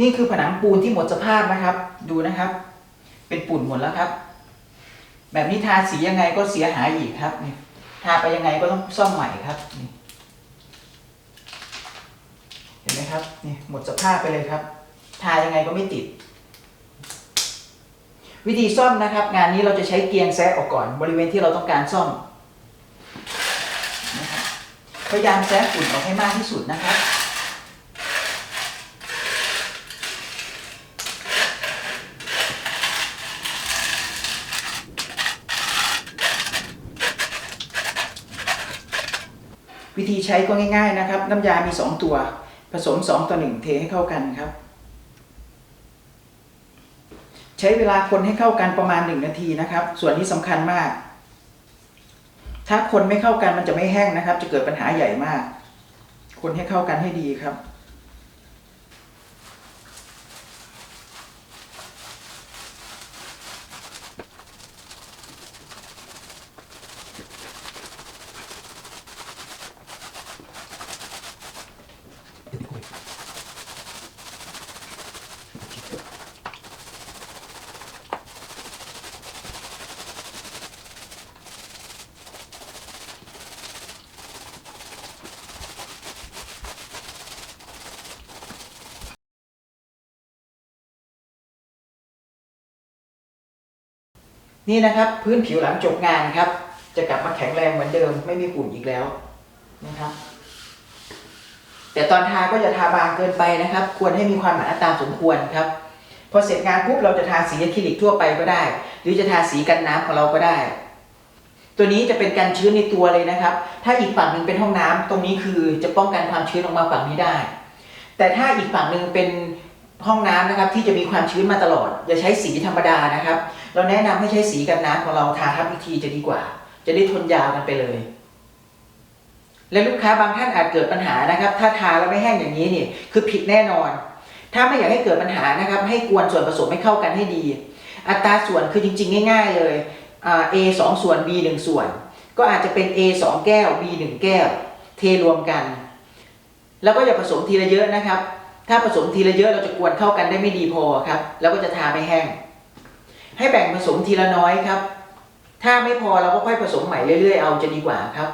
นี่คือผนังปูนที่หมดสภาพนะครับ ดูนะครับ เป็นปุ่นหมดแล้วครับ แบบนี้ทาสียังไงก็เสียหายอีกครับนี่ทาไปยังไงก็ต้องซ่อมใหม่ครับนี่เห็นไหมครับนี่หมดสภาพไปเลยครับ ทายังไงก็ไม่ติด วิธีซ่อมนะครับ งานนี้เราจะใช้เกียงแซะออกก่อน บริเวณที่เราต้องการซ่อมพยายามแซะฝุ่นออกให้มากที่สุดนะครับ วิธีใช้ก็ง่าย ๆนะครับ น้ำยามี 2 ตัว ผสม 2 ต่อ 1 เทให้เข้ากันครับ ใช้เวลาคนให้เข้ากันประมาณ 1 นาทีนะครับ ส่วนนี้สำคัญมาก ถ้าคนไม่เข้ากันมันจะไม่แห้งนะครับ จะเกิดปัญหาใหญ่มาก คนให้เข้ากันให้ดีครับ นี่นะครับพื้นผิวหลังจบงานครับ จะกลับมาแข็งแรงเหมือนเดิมไม่มีฝุ่นอีกแล้วนะครับ แต่ตอนทาก็จะทาบางเกินไปนะครับ ควรให้มีความหนาตามสมควรครับ พอเสร็จงานปุ๊บเราจะทาสีอะคริลิกทั่วไปก็ได้ หรือจะทาสีกันน้ำของเราก็ได้ ตัวนี้จะเป็นกันชื้นในตัวเลยนะครับ ถ้าอีกฝั่งหนึ่งเป็นห้องน้ำตรงนี้คือจะป้องกันความชื้นออกมาฝั่งนี้ได้ แต่ถ้าอีกฝั่งหนึ่งเป็นห้องน้ำนะครับที่จะมีความชื้นมาตลอด อย่าใช้สีธรรมดานะครับ เราแนะนำให้ใช้สีกันน้ำของเราทาทับอีกทีจะดีกว่า จะได้ทนยาวกันไปเลย และลูกค้าบางท่านอาจเกิดปัญหานะครับ ถ้าทาแล้วไม่แห้งอย่างนี้นี่คือผิดแน่นอน ถ้าไม่อยากให้เกิดปัญหานะครับ ให้กวนส่วนผสมให้เข้ากันให้ดี อัตราส่วนคือจริง ๆ ง่าย ๆ เลยอ่า A 2ส่วน B 1ส่วน ก็อาจจะเป็น A 2แก้ว B 1แก้ว เทรวมกัน แล้วก็อย่าผสมทีละเยอะนะครับ ถ้าผสมทีละเยอะเราจะกวนเข้ากันได้ไม่ดีพอครับ แล้วก็จะทาไม่แห้ง ให้แบ่งผสมทีละน้อยครับ ถ้าไม่พอเราก็ค่อยผสมใหม่เรื่อยๆ เอาจะดีกว่าครับ